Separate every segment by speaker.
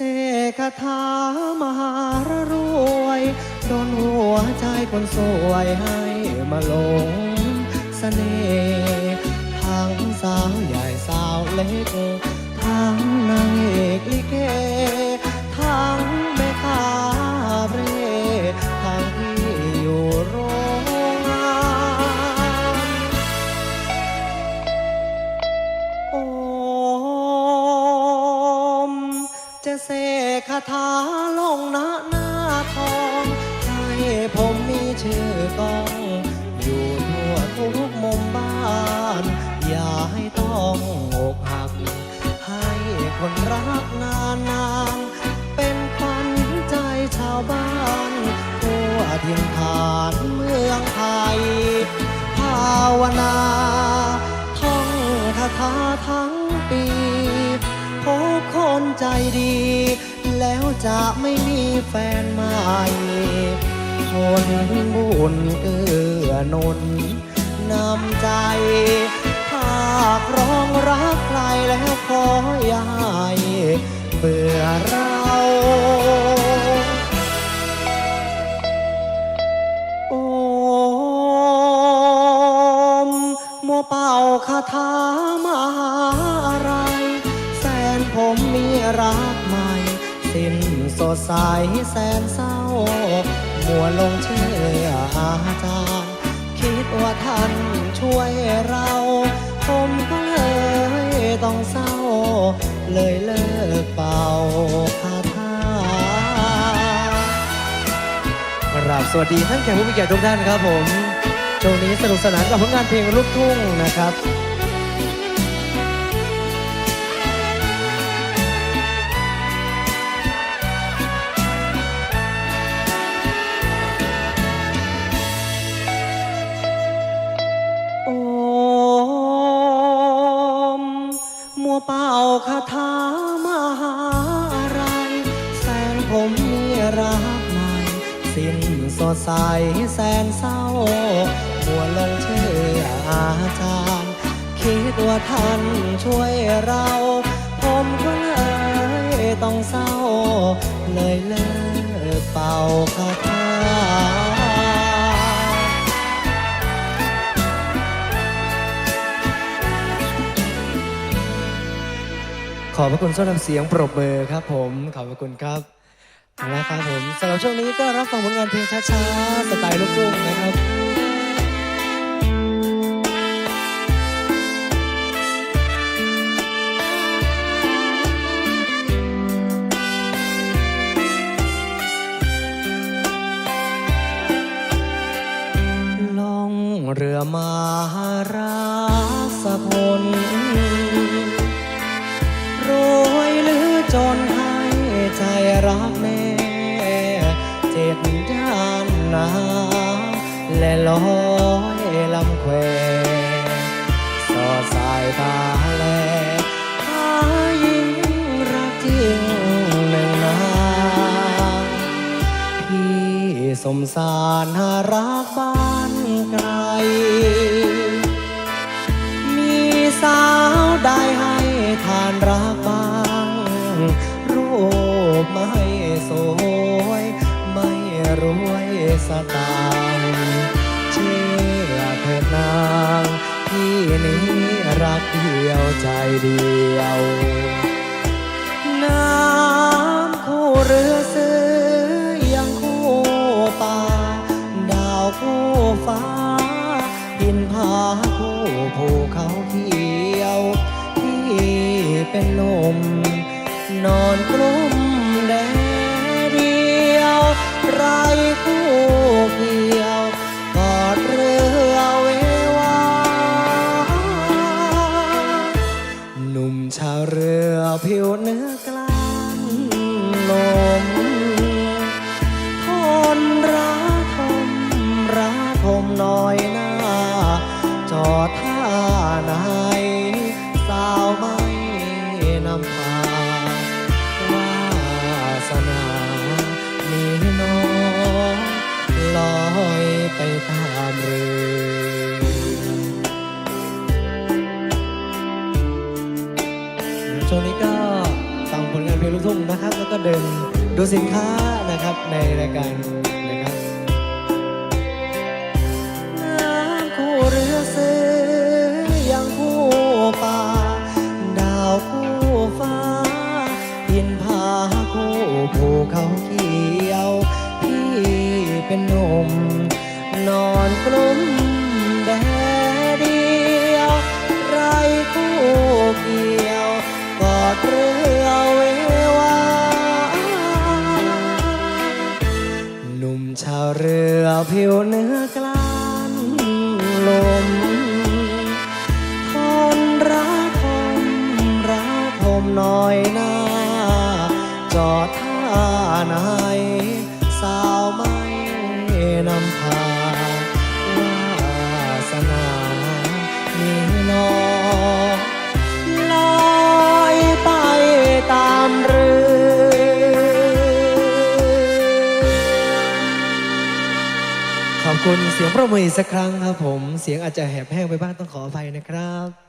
Speaker 1: เสกคาถามหารรวยโดนหัวใจคนสวยให้มาหลงเสน่ห์ทั้งสาวใหญ่สาวเล็กทั้งนางเอกลิเก ชื่อง อยู่ทั่วทุกมุมบ้าน อย่าให้ต้องอกหัก ให้คนรักนานนานๆเป็นขวัญใจชาวบ้านทั่วถิ่นฐานเมืองไทย ภาวนาท่องคาถาทั้งปีพบคนใจดี แล้วจะไม่มีแฟนใหม่ คนบุญเอื้อหนุนนำใจหากร้องรักใครแล้วขออย่าเบื่อเราโอมมัวเป่าคาถามาหาอะไร แสนผมมีรักใหม่ สิ้นสดใสแสนเศร้า มัวลงเชื่ออาจารย์ คิดว่าท่านช่วยเรา ผมก็เลยต้องเศร้า เลยเลิกเป่าคาถาครับสวัสดีท่านแขกผู้มีเกียรติทุกท่านครับผม ช่วงนี้สนุกสนานกับผลงานเพลงลูกทุ่งนะครับ ใสแสนเศร้ามัวลงเชื่ออาจารย์ คิดว่าท่านช่วยเรา ผมก็เลยต้องเศร้า เลยเลิกเป่าคาถาขอบพระคุณสำหรับเสียงปรบมือครับผม ขอบพระคุณครับ นะครับผมสำหรับช่วงนี้ก็รับฟังผลงานเพลงช้าๆสไตล์ลูกทุ่งนะครับ ลอยลำแควสอดสายตาแลหายิ่งรักจริงหนึ่งนางพี่สมสารหารักบ้านไกล มีสาวได้ให้ทานรักบ้างรูปไม่สวย ไม่รวยสตางค์ ถิดนางพี่นี้รักเดียวใจเดียว น้ำคู่เรือซื้อยังคู่ป่า ดาวคู่ฟ้า ดินผาคู่ภูเขาเขียวที่เป็นลม นอนกลุ้มแดดเดียวไรคู่ ผิวเนื้อ ฟังผลงานเพลงลูก
Speaker 2: ทุ่งนะครับ แล้วก็เดินดูสินค้านะครับในรายการนะครับเป็นนมนอนกลุ้ม คุณเสียงประมืออีกสักครั้งครับผม เสียงอาจจะแหบแห้งไปบ้างต้องขออภัยนะครับ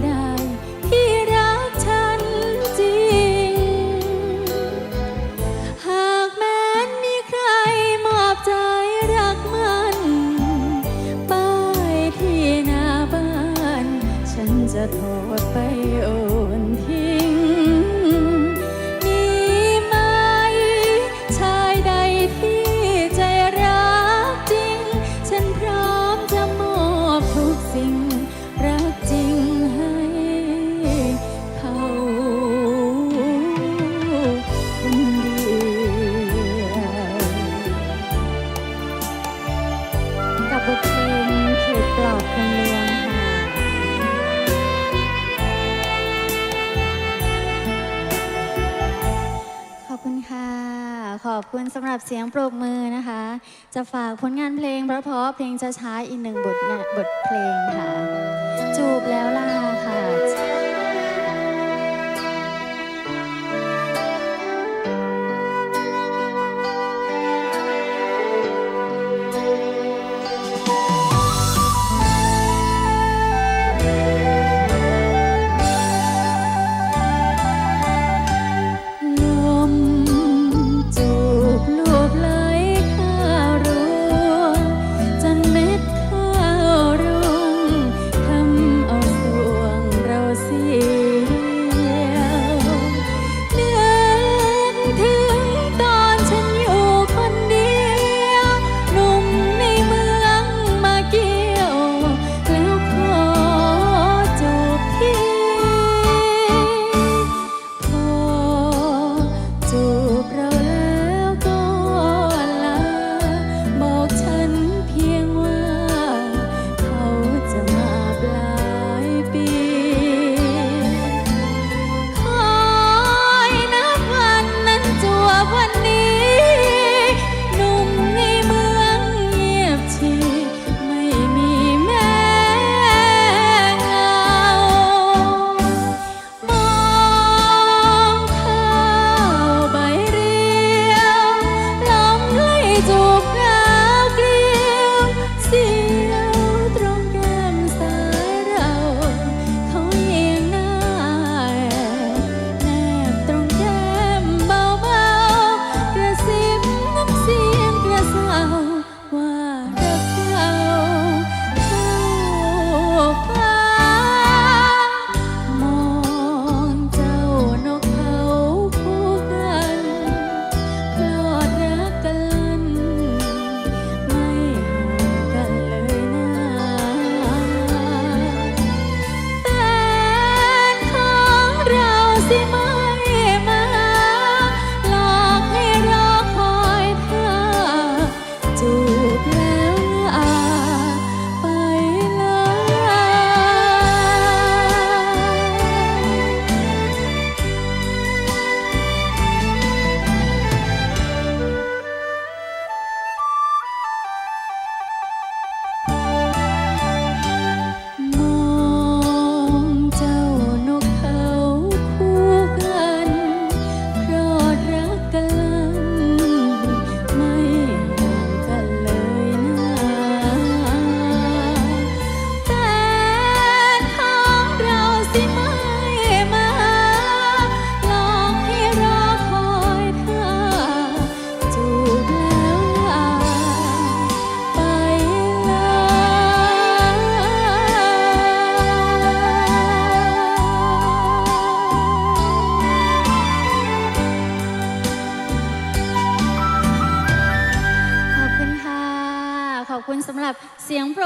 Speaker 3: llorar. ขอบคุ
Speaker 2: ณสำหรับเสียงปรบมือนะคะ จะฝากผลงานเพลงเพราะๆเพลงช้าๆอีกหนึ่งบทบทเพลงค่ะ จูบแล้วล่ะ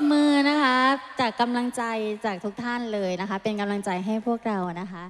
Speaker 2: บมือนะคะ จากกำลังใจจากทุกท่านเลยนะคะ เป็นกำลังใจให้พวกเรานะคะ